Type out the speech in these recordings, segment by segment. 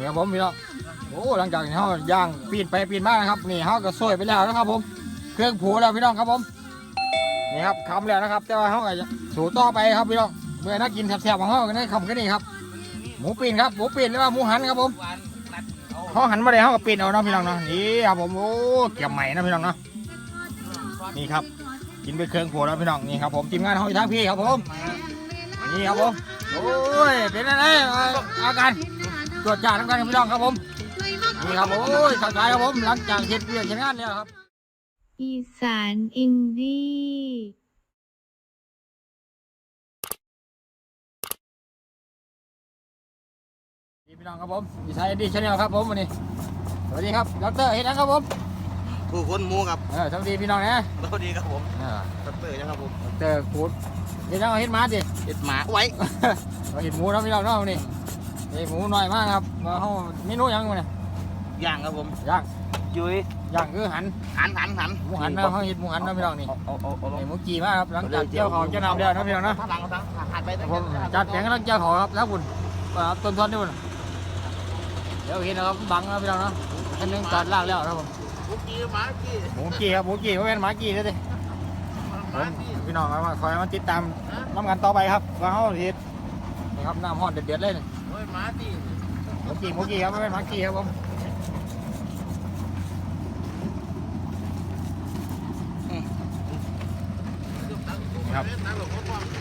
นี่ครับผมพี่น้องโอ้หลังจากที่เขาย่างปีนไปปีนมานะครับนี่เขาก็ซวยไปแล้วนะครับ ผม เครื่องผูแล้วพี่น้องครับผมนี่ครับคำแล้วนะครับ แต่ว่าเขาก็จะสู่ต่อไปครับพี่น้องเมื่อนักกินแซ่บๆของเขาก็ได้คำกันนี่ครับ หมูปีนครับหมูปีนหรือว่าหมูหันครับผมเขาหันมาได้เขาก็ปีนเอาเนาะพี่น้องเนาะนี่ครับผมโอ้เกี่ยมใหม่นะพี่น้องเนาะนี่ครับ กินไปเครื่องผูแล้วพี่น้องนี่ครับผมทีมงานเขาอยู่ทางพี่ครับผมนี่ครับผมโอ้ยเป็นอะไรเอาอาการ ตรวจจ่าทำการครับพี่น้องครับผมนี่ครับโอ้ยสกายครับผมหลังจากเสร็จเรียนเสร็จงานแล้วครับ อีสานอินดี้ดีพี่น้องครับผมดีไซน์ดีชาแนลครับผมวันนี้สวัสดีครับดรเฮ็ดนะครับผมผู้คนหมูครับเออสวัสดีพี่น้องนะสวัสดีครับผมเออตัดเตอร์ยังครับผมดรกูดเฮ็ดยังเฮ็ดหมาดิเห็ดหมาไว้เราเห็ดหมูนะพี่น้องเนาะวันนี้ นี่หมูน้อยมากครับมาเฮาเมนูหยังมื้อนี้ย่างครับผมย่างยุ้ยย่างคือหันหันหันหันหมูหันนะเฮาเฮ็ดหมูหันนะพี่น้องนี่เอาเอาเอาเอานี่หมูจีมากครับหลังจากเกี่ยวเขาวเจ้าน้ำแล้วนะพี่น้องนะข้างหลังข้างหลังหันไปครับผมจัดแข็งกำลังเกี่ยวเขาวครับแล้วบุญครับต้นทอนด้วยบุญเดี๋ยวเห็นนะครับบังนะพี่น้องเนาะอันหนึงจอดล่างแล้วนะครับผมหมูกี้หมากี้หมูกี่ครับหมูกี่เขาเป็นหมากี่เลยดิหมากี้พี่น้องครับคอยมาติดตามน้ำกันต่อไปครับว่าเขาเห็ดนี่ครับน้ำห้อนเดือดๆเลย นี่โอ้ยหมาตี้หมูกี่หมกี่ครับไม่เป็นหมากี่ครับผมนี่ครับ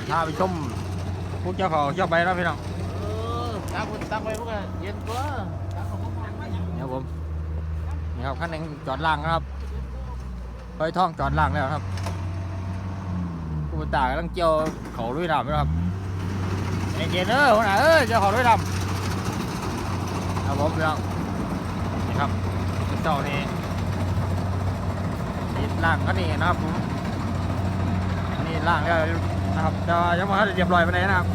ตั้าไปชมพวกเจ้าเขาเจ้าใบแล้วพี่น้องเออตั้งคนตั้งไว้พวกเย็นตัวเนี่ครับผมนี่ครับขั้นหนึ่งจอดล่างนะครับไฟท่องจอดล่างแล้วครับผู้ตากำลังเกี่ยวเขาด้วยน้ำนะครับ เย็นๆเด้อคนไหนะเอ้ยเจ้าเขาด้วยน้ำครับผมพี่น้องนี่ครับเจ้านี่นี่ล่างก็นี่นะครับผมนี่ล่างแล้วนะครับจะยังไมาเรียบร้อยไปไหนนะครับ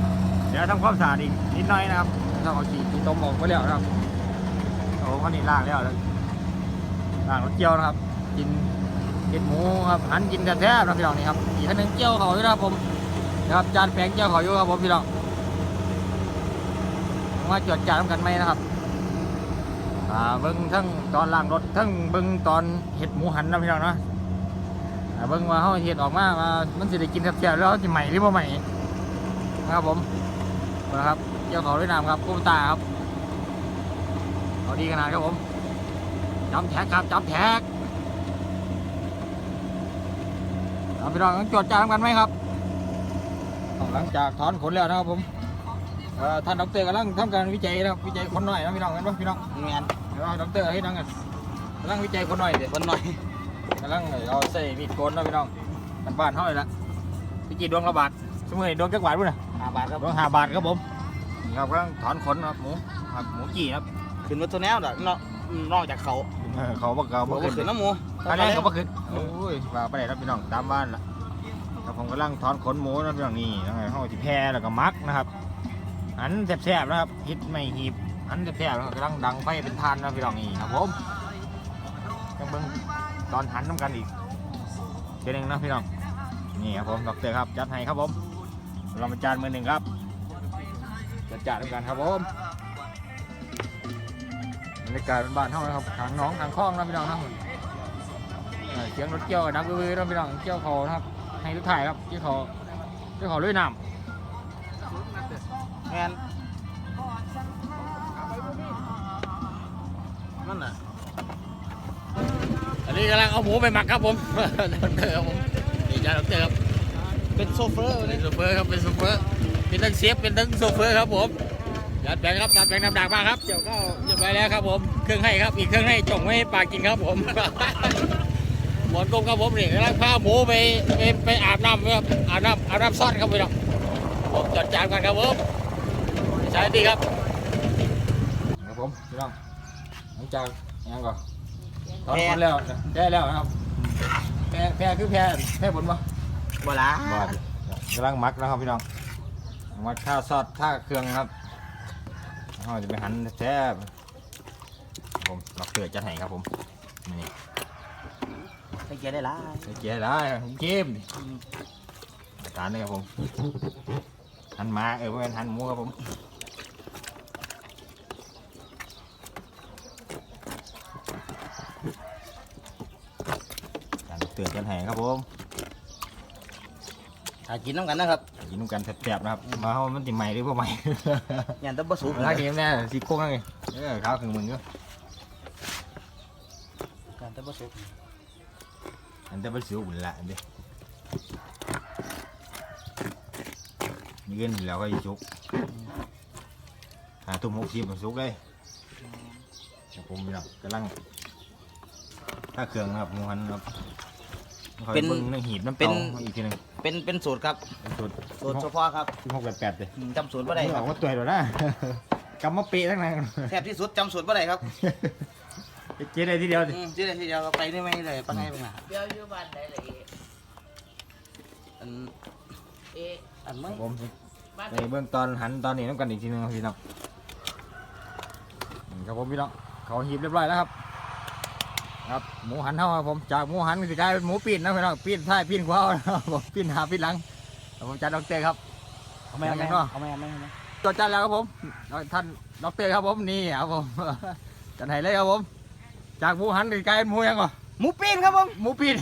เดี๋ยวทำความสะอาดอีกนิดหน่อยนะครับถ้าเอาฉีดตมออกไปแล้วนะครับโอ้ข้อนี้ล่างแล้วล่างรถเกี่ยวนะครับ กินกินหมูครับหันกินกันแท้ๆนะพี่น้องนี่ครับอีกคันหนึงเกี่ยวเขาอยู่นะครับผมนะครับจานแปลงเกี่ยวเขาอยู่ครับผมพี่น้อง มาจดจ่ายกันไหมนะครับอ่าเบิ้งทั้งตอนล่างรถทั้งเบิ้งตอนเห็ดหมูหันนะพี่น้องเนาะอ่าเบิ้งว่าเขาเห็ดออกมาว่ามันจะได้กินแซ่บๆแล้วจะใหม่หรือเปล่าใหม่นะครับผมนะครับเกี่ยวเขาด้วยน้ำครับกุ้งตาครับเอาดีขนาดครับผมจับแท็กครับจับแท็กเอาพี่น้องต้องจดจานกันไหมครับหลังจากถอนขนแล้วนะครับผม เอ่อท่านดอกเตอรกำลังทำการวิจัยนะครับวิจัยคนหน่อยนะพี่น้องเห็นไหมพี่น้องแมนเดี๋ยวดอกเตอรให้นั่งกันกำลังวิจัยคนหน่อยเด็ดคนหน่อยกำลังเอาใส่มีดโกนนะพี่น้องมันบ้านเท่าไหร่ละพี่จีดวงละบาทสมมติดวงจักรบาทพุ่นนะห้าบาทครับดวงห้าบาทครับผมนี่ครับกำลังถอนขนครับหมูครับหมูจีครับขึ้นมาตัวแนวดอกนอกนอกจากเขาเออเขาบอกเขาบบออกกว่าขึ้นขึ้นน้ำหมูอันนี้เขาบอกขึ้นโอ้ยว่าไปไหนครับพี่น้องตามบ้านล่ะครับผมกำลังถอนขนหมูนะพี่น้องนี่ยังไงเขาที่แพร่แล้วก็มักนะครับ หันแซ่บๆนะครับฮิตไม่หีบหันแซ่บๆแล้วกำลังดังไฟเป็นทานนะพี่น้องนี่ครับผมยังเบิ่งตอนหันน้ำกันอีกเดี๋ยวนึงนะพี่น้องนี่ครับผมดอกเตอร์ครับจัดให้ครับผมเรามาจานมือหนึ่งครับจัดจานด้วยกันครับผมบรรยากาศเป็นบ้านเท่านะครับทางน้องทางคลองนะพี่น้องนะเอ่อเสียงรถเกี่ยวดังบื้อๆเราไปลองเกี่ยวเขานะครับให้ทุกถ่ายครับเกี่ยวเขาเกี่ยวเขาด้วยน้แม นนั่นน่ะำอันนี้กำลังเอาหมูไปหมักครับผมดอกเตอร์ครับผมนี่จ้าดอกเตอร์ครับเป็นโซเฟอร์เป็นโซเฟอร์ครับเป็นโซเฟอร์เป็นทั้งเชฟเป็นทั้งโซเฟอร์ครับผมจัดแบงครับจัดแบงน้ำดักมากครับเกี่ยวข้าวเรียบร้อยแล้วครับผมเครื่องให้ครับอีกเครื่องให้จงไว้ให้ปลากินครับผมหมอนกลมครับผมนี่กำลังพาหมูไปไปไปอาบน้ำครับอาบน้ำอาบน้ำซ่อนครับพี่น้องผมจัดจานกันครับผม ใช่ดีครับครับผมพี่น้องหลังจากยังก่อนตอนคนแล้วแพ้แล้วนะครับแพ้แพ้คือแพ้แพ้ผลปะบ่ละบอดกำลังมักนะครับพี่น้องมักข้าวซอสท่าเครื่องครับเราจะไปหั่นแซ่บผมดอกเกลือจะให้ครับผมนี่ไปเกียร์ได้ละใส่เกียร์ได้ผมเกมตานเลยครับผมหั่นหมาเออเป็นหั่นหมูครับผม เตือนกันแห่ครับผมหากินน้ำกันนะครับกินนุ่กันแสบๆนะครับมาเฮามันติใหม่หรือบ่ใหม่ยันตะบะสุกเวลาเกมแน่สีโค้งนั่นไงเออขาวถึงมึงก็ยันตะบะสุกอันแต่เป็นสิวบุญละอันเด้นี่เงินแล้วก็อีสุกหาตุ้มหกสิบมันสุกเลยเดี๋ยวผมพี่น้องกำลังถ้าเครื่องนะครับหมูหันครับคอย เบิ่งเรื่องหีบน้ำเตาอีกทีหนึงเป็นเป็นสูตรครับ เป็นสูตรสูตรเฉพาะครับสิบหกแปดแปดเลยอืมจำสูตรบ่ได้คบรัอบกว่าตัวเดียวนะ กำมาเปะทั้งนั้นแซ่บที่สุดจำสูตรบ่ได้ครับเจ๊ได้ทีเดียวดิอืมชื่ออะไรทีเดียวก็ไปได้ไหมเลยปังไงปังหนาเดี๋ยวอยู่บ้านไหนล่ะเอ๊ะอันเอ๊ะอันมึคงรับผมบ้านในเบื้องตอนหันตอนนี้ต้องกันอีกทีหนึงครับพี่น้องนี่ครับผมพี่น้องเขาหีบเรียบร้อยแล้วครับ ครับหมูหันเท่าครับผมจากหมูหันสิกลายเป็นหมูปิ้นนะพี่น้องปิ้นท้ายปิ้นขวานะครับผมปิ้นหาปิ้นหลังครับผมจัดดอกเตอร์ครับเอาไม่เอาไม่ยังไงก็เอาไม่เอาไม่เอาไม่จดจัดแล้วครับผมท่านดอกเตอร์ครับผมนี่ครับผมจัดให้เลยครับผม จากหมูหันสิกลายเป็นหมูยังก่อหมูปิ้นครับผมหมูปิ้น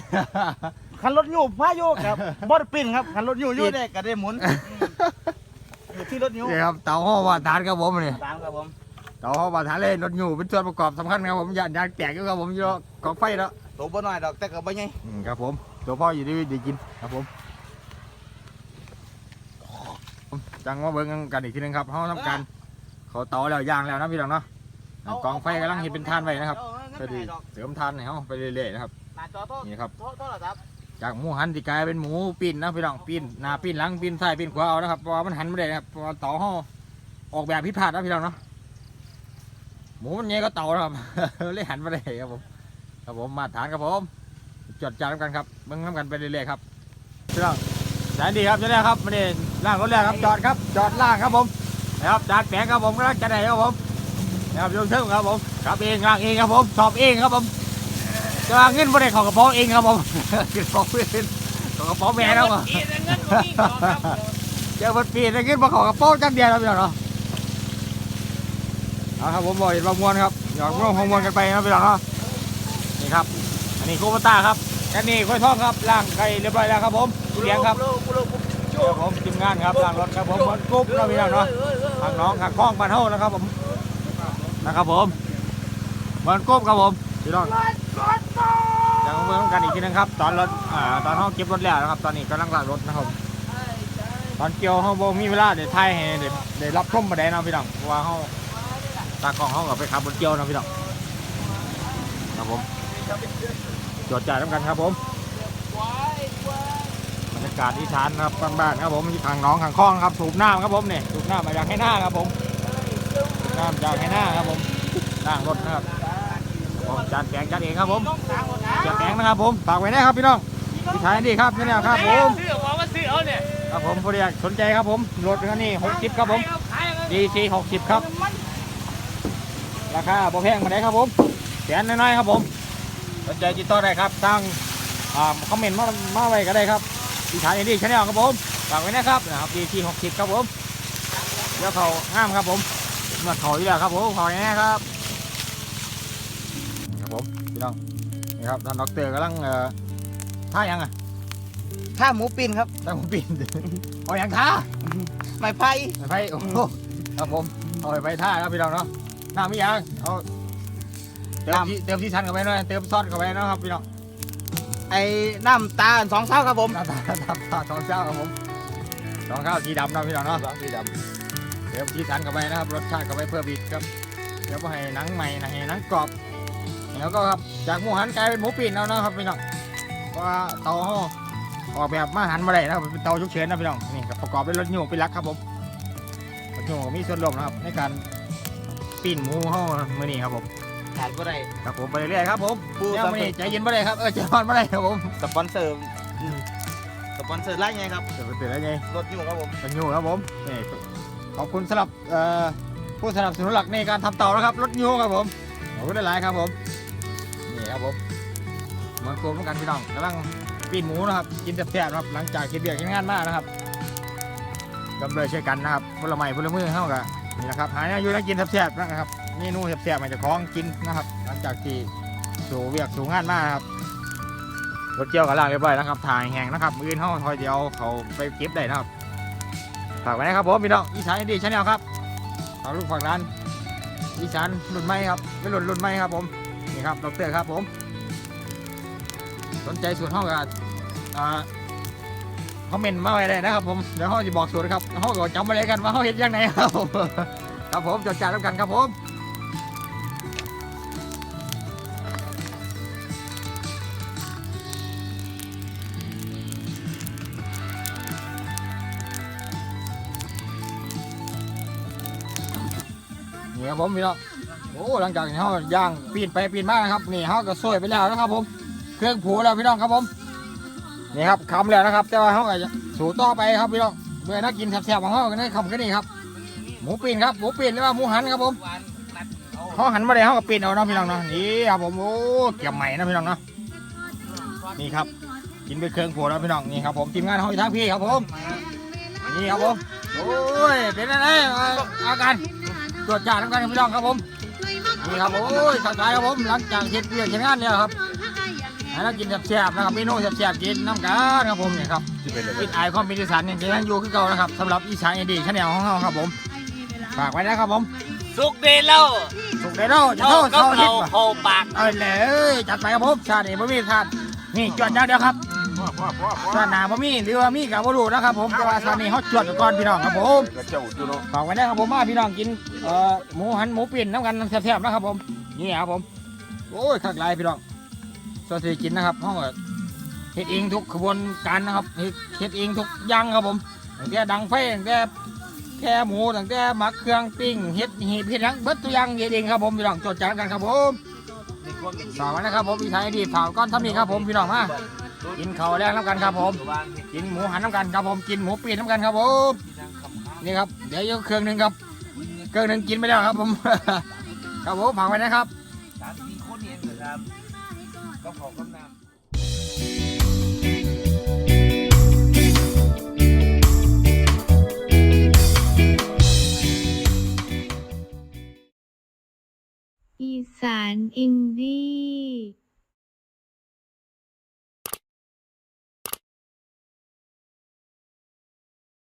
คันรถอยู่พายุครับบอดปิ้นครับคันรถอยู่อยู่ได้ก็ได้หมุนอืมอยู่ที่รถอยู่นี่ครับเต่าห่อว่าทานครับผมนี่ตามครับผมเต่าห่อว่าทานเลยรถอยู่เป็นส่วนประกอบสำคัญครับผมยานยางแตกอยู่ครับผมอยู่กองไฟแล้วตัวบ่น้อยดอกแต่ก็บ่ใหญ่อืมครับผมตัวพ่ออยู่ดีดีกินครับผมจังว่าเบิ่งกันอีกทีหนึงครับเขาทำการเขาเตาแล้วย่างแล้วนะพี่น้องเนาะกองไฟกำลังเห็นเป็นทานไว้นะครับเอาเงินเพื่อไปที่ดอกเสริมทานให้เขาไปเรื่อยๆนะครับหน้าจอโทษนี่ครับโทษโทษครับจากหมูหันที่กลายเป็นหมูปิ้นนะพี่น้องปิ้นหน้าปิ้นหลังปิ้นซ้ายปิ้นขวาเอานะครับเพราะว่ามันหันไม่ได้นะครับเพราะว่าเตาห่อออกแบบผิดพลาดนะพี่น้องเนาะ หมูมันใหญ่ก็เตานะครับ เลยหันไม่ได้ครับผมครับผมมาตรฐานครับผมจดจานกันครับเบิ่งน้ำกันไปเรื่อยๆครับพี่น้องสายดีครับจะได้ครับไม่ได้ล่างรถแล้วครับจอดครับจอดล่างครับผมนะครับจานแปลงครับผมกำลังจะได้ครับผมนะครับยกเชิงครับผมขับเองล่างเองครับผมสอบเองครับผมจะเงินบ่ได้เของกระเป๋าเองครับผมเงินของเพื่อนของกระเป๋าแม่แล้วอะเอ๊ะเงินบ่มีขอครับผมเจอบัดปีนเงินมาของกระเป๋าจังเดียวแล้วพี่น้องเนาะ เอาครับผมบอกเห็นบางมวนครับหยอกร่วมของมวนกันไปนะพี่น้องเนาะนี่ครับ อันนี้โคบต้าครับอันนี้กล้ยทองครับล่างไก่เรียบร้อยแล้วครับผมเลี้ยงครับครับผมทีมงานครับล่างรถครับผมบอลกรุ๊ปนะพี่น้องเนาะทางน้องทางคล้องบ้านเฮานะครับผมนะครับผมบอลกรุ๊ปครับผมพี่น้องยังเมืองกันอีกทีนึงครับ ตอนรถอ่าตอนห้องเก็บรถแล้วนะครับ ตอนนี้กำลังล่ากรถนะครับตอนเกี่ยวห้องโบมีเวลาเดี๋ยวถ่ายให้เดี๋ยวเดี๋ยวรับชมมาได้นะพี่น้องเพราะว่าห้อง ตากล้องห้อกับไปขับรถเกียวนะพี่น้องครับผมจดจ่ายน้ำกันครับผมบรรยากาศที่ชานครับบ้านๆครับผมที่ทางน้องทางคลองครับสูบน้ำครับผมเนี่ยสูบน้ำมาจากให้หน้าครับผมสูบน้ำจากให้หน้าครับผมล่างรถนะครับผมจานแกงจานเองครับผมจะแข็งนะครับผมฝากไว้นะครับพี่น้องพี่ชายนี่ครับนี่นะครับผมซื้อบอกว่าซื้อเอาเนี่ยครับผมผู้ใดอยกสนใจครับผมรถคันนี้60ครับผมขายเอา DC 60ครับ ราคาบ่แพงมาได้ครับผมแสนน้อยๆครับผมสนใจติดต่อได้ครับทางอ่าคอมเมนต์มามาไว้ก็ได้ครับพี่ชายนี่ชาแนลครับผมฝากไว้นะครับนะครับ DC 60ครับผมเดี๋ยวเขาห้ามครับผมเมื่อเขาอยู่แล้วครับผมเขาแน่ครับครับผมพี่น้องนี่ครับท่านดอกเตอร์กำลังเอ่อท่ายังอะถ้าหมูปิ้นครับท่าผมปีนเอาอย่างท่าไม้ไผ่ไปโอ้โหครับผมเอาไปท่าครับพี่น้องเนาะ น้ำมียังเอาเติมที่เติมที่ชันเข้าไปหน่อยเติมซอสเข้าไปเนาะครับพี่น้องไอ้น้ำตาลสองเท่าครับผม น้ำตาลน้ำตาลสองเจ้าครับผมสองข้าวสีดำเนาะพี่น้องเนาะสีดเติมที่ชันเข้าไปนะครับรสชาติเข้าไปเพิ่มอีกครับเดี๋ยวพอให้หนังใหม่นะให้หนังกรอบแล้วก็ครับจากหมูหันกลายเป็นหมูปีนแล้วนะครับพี่น้องเพราะว่าเตาห่อออกแบบมาหันมาได้นะครับเป็นเตาฉุกเฉินนะพี่น้องนี่ครับประกอบด้วยรถยูเป็นหลักครับผมรถยูก็มีส่วนร่วมนะครับในการ ปิ้นหมูห่อมือนี้ครับผมำขาดก็ได้ครับผมไปเรื่อยๆครับผมผู้เดี๋ยวสนับมื้อสนุนี้นใจเย็นไม่ได้ครับเออใจร้อนไม่ได้ครับผมสปอนเซอร์อืมสปอนเซอร์ไล่ไงครับเดี๋ยวไปตื่นแล้วไงรถอยู่ครับผมเป็นยูครับผมนี่ขอบคุณสำหรับเอ่อผู้สนับสนุนหลักในการทำเต่านะครับรถยูครับผมขอบคุณหลายๆครับผมนี่ครับผมเหมันกลมกันพี่น้องกำลังปิ้นหมูนะครับกินแซ่บๆนะครับหลังจากกินเบียร์กินงานมากนะครับกำเลยช่วยกันนะครับพลไม้พลมือเข้ากัน นี่นะครับหาอยู่แล้วกินแซ่บๆนะครับเมนูแซ่บๆมาจากของกินนะครับ หลังจากที่สู่เวียกสู่งานมากครับรถเกี่ยวกับล่างเรียบร้อยนะครับถ่ายแห้งนะครับมือเขาคอยเดียวเขาไปเก็บได้นะครับฝากไว้นะครับผมพี่น้องอีสานดีชาแนลครับฝากลูกฝากร้านอีสานรุ่นใหม่ครับไม่รุ่นรุ่นใหม่ครับผมนี่ครับดรครับผม สนใจสูตรห้องกับอ่า คอมเมนต์มาไว้เลยนะครับผมเดี๋ยวห้องจะบอกสูตรครับห้องก็จำมาเลยกันว่าห้องเห็นยังไงครับผมครับผมจดจาแล้วกันครับผมนี่ครับผมพี่น้องโอ้หลังจากที่เขาย่างปีนไปปีนมาครับนี่เขาก็ซวยไปแล้วนะครับผม เครื่องผูแล้วพี่น้องครับผม นี่ครับคำแล้วนะครับ แต่ว่าเขาก็จะสู่ต่อไปครับพี่น้องเมื่อนักกินแซ่บๆของเขาก็ได้คำก็นี่ครับ หมูปีนครับหมูปีนหรือว่าหมูหันครับผมเอาเขาหันมาได้เขาก็ปีนเอาเนาะพี่น้องเนาะนี่ครับผมโอ้เกี่ยมใหม่นะพี่น้องเนาะนี่ครับ กินไปเครื่องผูแล้วพี่น้องนี่ครับผมทีมงานเขาอยู่ทางพี่ครับผมนี่ครับผมโอ้ยเป็นอะไรอาการตรวจจ่าทำการพี่น้องครับผมนี่ครับโอ้ยสกายครับผมหลังจากเฮ็ดเรียนเฮ็ดงานแล้วครับ ให้เรากินแซ่บๆนะครับเมนูแซ่บๆกินน้ำกันครับผมนี่ครับกินไอคอมพิวสันยังยังอยู่คือเก่านะครับสำหรับอีสานเอดีชาแนลของเราครับผมฝากไว้นะครับผมสุกเดนแล้วสุกได้เนาะจะเท่าเท่ากับเท่าเราฮิตเข้าปากเอาเลยจัดไปครับผมชาตินี้บ่มีชาตินี่จวดอย่างเดียวครับชาติหน้าบ่มีหรือว่ามีกับบ่รู้นะครับ ผมแต่ว่าชาตินี้เฮาจวดกันก่อนพี่น้องครับผมเจ้าจุโนฝากไว้นะครับผมมาพี่น้องกินเอ่อหมูหันหมูปิ้นน้ำกันแซ่บๆนะครับผมนี่ครับผมโอ้ยคักหลายพี่น้อง ส่วนที่กินนะครับห้องเฮ็ดเองทุกขบวนการนะครับเฮ็ดเฮ็ดเองทุกอย่างครับผมตั้งแต่ดังไฟตั้งแต่แค่หมูตั้งแต่หมักเครื่องปิ้งเฮ็ดหีบเฮ็ดหยังเบิดตัวอย่างเฮ็ดเองครับผมพี่น้องจดจานกันครับผมฝากไว้นะครับผมพี่ไทยดีฝากก้อนทำนี่ครับผมพี่น้องมากินเข้าแรงน้ำกันครับผม กินหมูหันน้ำกันครับผมกินหมูปิ้นน้ำกันครับผมนี่ครับเดี๋ยวอีกเครื่องหนึ่งครับเครื่องหนึ่งกินไปแล้วครับผม ครับผมฝากไว้นะครับสามสี่คนเองนะครับ ก็ขอกำนำอีสานอินดี้